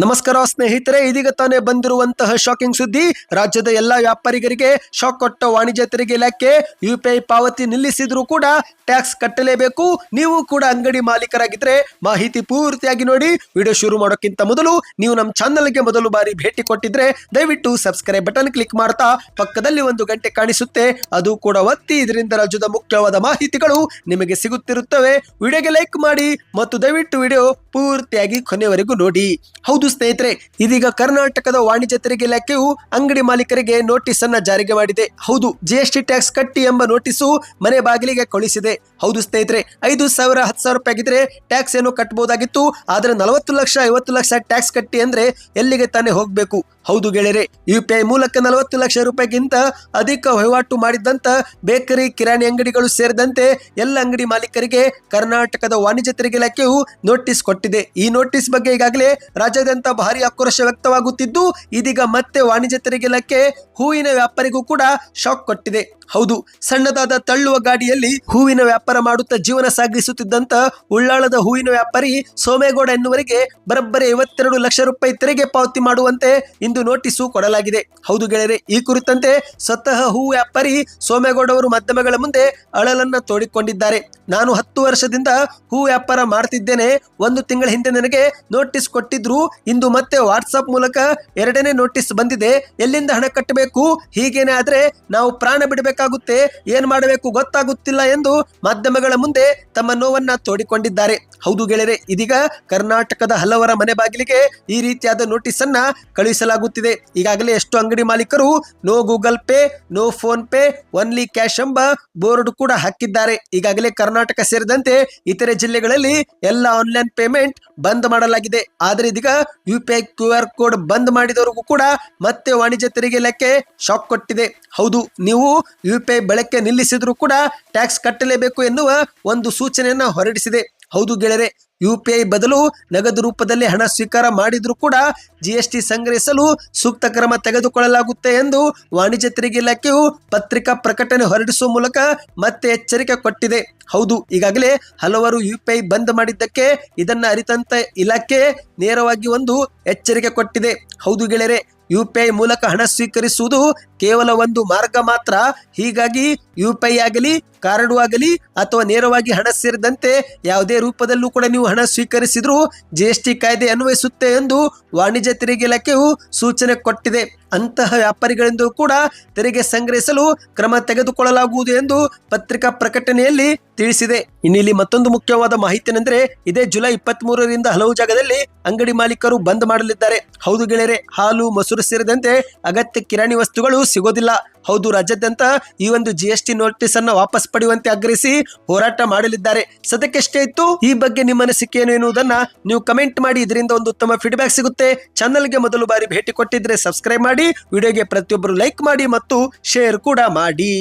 ನಮಸ್ಕಾರ ಸ್ನೇಹಿತರೆ, ಇದೀಗ ತಾನೇ ಬಂದಿರುವಂತಹ ಶಾಕಿಂಗ್ ಸುದ್ದಿ. ರಾಜ್ಯದ ಎಲ್ಲಾ ವ್ಯಾಪಾರಿಗರಿಗೆ ಶಾಕ್ ಕೊಟ್ಟ ವಾಣಿಜ್ಯ ತೆರಿಗೆ ಇಲಾಖೆ ಯುಪಿಐ ಪಾವತಿ ನಿಲ್ಲಿಸಿದ್ರು ಕೂಡ ಟ್ಯಾಕ್ಸ್ ಕಟ್ಟಲೇಬೇಕು. ನೀವು ಕೂಡ ಅಂಗಡಿ ಮಾಲೀಕರಾಗಿದ್ರೆ ಮಾಹಿತಿ ಪೂರ್ತಿಯಾಗಿ ನೋಡಿ. ವಿಡಿಯೋ ಶುರು ಮಾಡೋಕ್ಕಿಂತ ಮೊದಲು ನೀವು ನಮ್ಮ ಚಾನಲ್ಗೆ ಮೊದಲು ಬಾರಿ ಭೇಟಿ ಕೊಟ್ಟಿದ್ರೆ ದಯವಿಟ್ಟು ಸಬ್ಸ್ಕ್ರೈಬ್ ಬಟನ್ ಕ್ಲಿಕ್ ಮಾಡ್ತಾ ಪಕ್ಕದಲ್ಲಿ ಒಂದು ಗಂಟೆ ಕಾಣಿಸುತ್ತೆ. ಅದು ಕೂಡ ಒತ್ತಿ. ಇದರಿಂದ ರಾಜ್ಯದ ಮುಖ್ಯವಾದ ಮಾಹಿತಿಗಳು ನಿಮಗೆ ಸಿಗುತ್ತಿರುತ್ತವೆ. ವಿಡಿಯೋಗೆ ಲೈಕ್ ಮಾಡಿ ಮತ್ತು ದಯವಿಟ್ಟು ವಿಡಿಯೋ ಪೂರ್ತಿಯಾಗಿ ಕೊನೆಯವರೆಗೂ ನೋಡಿ. ಹೌದು ಸ್ನೇಹಿತರೆ, ಇದೀಗ ಕರ್ನಾಟಕದ ವಾಣಿಜ್ಯ ತೆರಿಗೆ ಇಲಾಖೆಯು ಅಂಗಡಿ ಮಾಲೀಕರಿಗೆ ನೋಟಿಸ್ ಅನ್ನ ಜಾರಿಗೆ ಮಾಡಿದೆ. ಹೌದು ಜಿಎಸ್ಟಿ ಟ್ಯಾಕ್ಸ್ ಕಟ್ಟಿ ಎಂಬ ನೋಟಿಸು ಮನೆ ಬಾಗಿಲಿಗೆ ಕಳುಹಿಸಿದೆ. ಹೌದು ಸ್ನೇಹಿತರೆ, ಐದು ಸಾವಿರ, ಹತ್ತು ಸಾವಿರ ರೂಪಾಯಿ ಆಗಿದ್ರೆ ಟ್ಯಾಕ್ಸ್ ಏನು ಕಟ್ಟಬಹುದಾಗಿತ್ತು ಆದ್ರೆ ನಲವತ್ತು ಲಕ್ಷ, ಐವತ್ತು ಲಕ್ಷ ಟ್ಯಾಕ್ಸ್ ಕಟ್ಟಿ ಅಂದ್ರೆ ಎಲ್ಲಿಗೆ ತಾನೇ ಹೋಗ್ಬೇಕು? ಹೌದು ಗೆಳೆಯರೆ ಯು ಮೂಲಕ ನಲವತ್ತು ಲಕ್ಷ ರೂಪಾಯಿಗಿಂತ ಅಧಿಕ ವಹಿವಾಟು ಮಾಡಿದಂತ ಬೇಕರಿ, ಕಿರಾಣಿ ಅಂಗಡಿಗಳು ಸೇರಿದಂತೆ ಎಲ್ಲ ಅಂಗಡಿ ಮಾಲೀಕರಿಗೆ ಕರ್ನಾಟಕದ ವಾಣಿಜ್ಯ ತೆರಿಗೆ ಇಲಾಖೆಯು ನೋಟಿಸ್ ಕೊಟ್ಟಿದೆ. ಈ ನೋಟಿಸ್ ಬಗ್ಗೆ ಈಗಾಗಲೇ ರಾಜ್ಯಾದ್ಯಂತ ಭಾರಿ ಆಕ್ರೋಶ ವ್ಯಕ್ತವಾಗುತ್ತಿದ್ದು, ಇದೀಗ ಮತ್ತೆ ವಾಣಿಜ್ಯ ತೆರಿಗೆ ಇಲಾಖೆ ಹೂವಿನ ವ್ಯಾಪಾರಿಗೂ ಕೂಡ ಶಾಕ್ ಕೊಟ್ಟಿದೆ. ಹೌದು, ಸಣ್ಣದಾದ ತಳ್ಳುವ ಗಾಡಿಯಲ್ಲಿ ಹೂವಿನ ವ್ಯಾಪಾರ ಮಾಡುತ್ತಾ ಜೀವನ ಸಾಗಿಸುತ್ತಿದ್ದಂತ ಉಳ್ಳಾಳದ ಹೂವಿನ ವ್ಯಾಪಾರಿ ಸೋಮೇಗೌಡ ಎನ್ನುವರಿಗೆ ಬರಬ್ಬರಿ ಐವತ್ತೆರಡು ಲಕ್ಷ ರೂಪಾಯಿ ತೆರಿಗೆ ಪಾವತಿ ಮಾಡುವಂತೆ ಇಂದು ನೋಟಿಸು ಕೊಡಲಾಗಿದೆ. ಹೌದು ಗೆಳೆಯರೆ, ಈ ಕುರಿತಂತೆ ಸ್ವತಃ ಹೂ ವ್ಯಾಪಾರಿ ಸೋಮೇಗೌಡ ಅವರು ಮಾಧ್ಯಮಗಳ ಮುಂದೆ ಅಳಲನ್ನ ತೋಡಿಕೊಂಡಿದ್ದಾರೆ. ನಾನು ಹತ್ತು ವರ್ಷದಿಂದ ಹೂ ವ್ಯಾಪಾರ ಮಾಡ್ತಿದ್ದೇನೆ. ಒಂದು ತಿಂಗಳ ಹಿಂದೆ ನನಗೆ ನೋಟಿಸ್ ಕೊಟ್ಟಿದ್ರು ಇಂದು ಮತ್ತೆ ವಾಟ್ಸಪ್ ಮೂಲಕ ಎರಡನೇ ನೋಟಿಸ್ ಬಂದಿದೆ. ಎಲ್ಲಿಂದ ಹಣ ಕಟ್ಟಬೇಕು? ಹೀಗೇನೆ ಆದ್ರೆ ನಾವು ಪ್ರಾಣ ಬಿಡಬೇಕಾಗುತ್ತೆ. ಏನ್ ಮಾಡಬೇಕು ಗೊತ್ತಾಗುತ್ತಿಲ್ಲ ಎಂದು ಮಾಧ್ಯಮಗಳ ಮುಂದೆ ತಮ್ಮ ನೋವನ್ನ ತೋಡಿಕೊಂಡಿದ್ದಾರೆ. ಹೌದು ಗೆಳೆಯರೆ, ಇದೀಗ ಕರ್ನಾಟಕದ ಹಲವರ ಮನೆ ಬಾಗಿಲಿಗೆ ಈ ರೀತಿಯಾದ ನೋಟಿಸ್ ಅನ್ನ ಕಳುಹಿಸಲಾಗುತ್ತಿದೆ. ಈಗಾಗಲೇ ಎಷ್ಟು ಅಂಗಡಿ ಮಾಲೀಕರು no Google Pay, no PhonePe, only cash ಎಂಬ ಬೋರ್ಡ್ ಕೂಡ ಹಾಕಿದ್ದಾರೆ. ಈಗಾಗಲೇ ಕರ್ನಾಟಕ ಸೇರಿದಂತೆ ಇತರೆ ಜಿಲ್ಲೆಗಳಲ್ಲಿ ಎಲ್ಲ ಆನ್ಲೈನ್ ಪೇಮೆಂಟ್ ಬಂದ್ ಮಾಡಲಾಗಿದೆ. ಆದರೆ ಇದೀಗ U P I Q R code ಬಂದ್ ಮಾಡಿದವರಿಗೂ ಕೂಡ ಮತ್ತೆ ವಾಣಿಜ್ಯ ತೆರಿಗೆ ಇಲಾಖೆ ಶಾಕ್ ಕೊಟ್ಟಿದೆ. ಹೌದು, ನೀವು ಯು ಪಿ ಐ ಬಳಕೆ ನಿಲ್ಲಿಸಿದ್ರು ಕೂಡ ಟ್ಯಾಕ್ಸ್ ಕಟ್ಟಲೇಬೇಕು ಎನ್ನುವ ಒಂದು ಸೂಚನೆಯನ್ನ ಹೊರಡಿಸಿದೆ. ಹೌದು ಗೆಳೆಯರೆ, ಯು ಪಿ ಬದಲು ನಗದು ರೂಪದಲ್ಲಿ ಹಣ ಸ್ವೀಕಾರ ಮಾಡಿದರೂ ಕೂಡ ಜಿಎಸ್ಟಿ ಸಂಗ್ರಹಿಸಲು ಸೂಕ್ತ ಕ್ರಮ ತೆಗೆದುಕೊಳ್ಳಲಾಗುತ್ತೆ ಎಂದು ವಾಣಿಜ್ಯ ತೆರಿಗೆ ಇಲಾಖೆಯು ಪತ್ರಿಕಾ ಪ್ರಕಟಣೆ ಹೊರಡಿಸುವ ಮೂಲಕ ಮತ್ತೆ ಎಚ್ಚರಿಕೆ ಕೊಟ್ಟಿದೆ. ಹೌದು, ಈಗಾಗಲೇ ಹಲವರು ಯು ಪಿ ಐ ಬಂದ್ ಮಾಡಿದ್ದಕ್ಕೆ ಇದನ್ನ ಅರಿತಂತ ಇಲಾಖೆ ನೇರವಾಗಿ ಒಂದು ಎಚ್ಚರಿಕೆ ಕೊಟ್ಟಿದೆ. ಹೌದು ಗೆಳೆಯರೆ, ಯು ಮೂಲಕ ಹಣ ಸ್ವೀಕರಿಸುವುದು ಕೇವಲ ಒಂದು ಮಾರ್ಗ ಮಾತ್ರ. ಹೀಗಾಗಿ ಯು ಪಿ ಐ ಆಗಲಿ ಕಾರ್ಡು ಆಗಲಿ ಅಥವಾ ನೇರವಾಗಿ ಹಣ ಸೇರಿದಂತೆ ಯಾವುದೇ ರೂಪದಲ್ಲೂ ಕೂಡ ನೀವು ಹಣ ಸ್ವೀಕರಿಸಿದರೂ ಜಿ ಎಸ್ ಟಿ ಕಾಯ್ದೆ ಅನ್ವಯಿಸುತ್ತೆ ಎಂದು ವಾಣಿಜ್ಯ ತೆರಿಗೆ ಇಲಾಖೆಯು ಸೂಚನೆ ಕೊಟ್ಟಿದೆ. ಅಂತಹ ವ್ಯಾಪಾರಿಗಳಿಂದ ಕೂಡ ತೆರಿಗೆ ಸಂಗ್ರಹಿಸಲು ಕ್ರಮ ತೆಗೆದುಕೊಳ್ಳಲಾಗುವುದು ಎಂದು ಪತ್ರಿಕಾ ಪ್ರಕಟಣೆಯಲ್ಲಿ ತಿಳಿಸಿದೆ. ಇನ್ನಿಲ್ಲಿ ಮತ್ತೊಂದು ಮುಖ್ಯವಾದ ಮಾಹಿತಿ ಏನೆಂದ್ರೆ ಇದೇ ಜುಲೈ ಇಪ್ಪತ್ತ್ ಮೂರರಿಂದ ಹಲವು ಜಾಗದಲ್ಲಿ ಅಂಗಡಿ ಮಾಲೀಕರು ಬಂದ್ ಮಾಡಲಿದ್ದಾರೆ. ಹೌದು ಗೆಳೆಯರೆ, ಹಾಲು, ಮೊಸರು ಸೇರಿದಂತೆ ಅಗತ್ಯ ಕಿರಾಣಿ ವಸ್ತುಗಳು ಸಿಗೋದಿಲ್ಲ. ಹೌದು ರಾಜ್ಯಾದ್ಯಂತ ಈ ಒಂದು ಜಿ ಎಸ್ ಟಿ ನೋಟಿಸ್ ಅನ್ನ ವಾಪಸ್ ಪಡೆಯುವಂತೆ ಆಗ್ರಹಿಸಿ ಹೋರಾಟ ಮಾಡಲಿದ್ದಾರೆ. ಸದ್ಯಕ್ಕೆಷ್ಟೇ ಇತ್ತು, ಈ ಬಗ್ಗೆ ನಿಮ್ಮ ಅನಿಸಿಕೆ ಏನು ಎನ್ನುವುದನ್ನ ನೀವು ಕಮೆಂಟ್ ಮಾಡಿ, ಇದರಿಂದ ಒಂದು ಉತ್ತಮ ಫೀಡ್ಬ್ಯಾಕ್ ಸಿಗುತ್ತೆ. ಚಾನಲ್ಗೆ ಮೊದಲು ಬಾರಿ ಭೇಟಿ ಕೊಟ್ಟಿದ್ರೆ ಸಬ್ಸ್ಕ್ರೈಬ್ ಮಾಡಿ ವಿಡಿಯೋಗೆ ಪ್ರತಿಯೊಬ್ಬರು ಲೈಕ್ ಮಾಡಿ ಮತ್ತು ಶೇರ್ ಕೂಡ ಮಾಡಿ.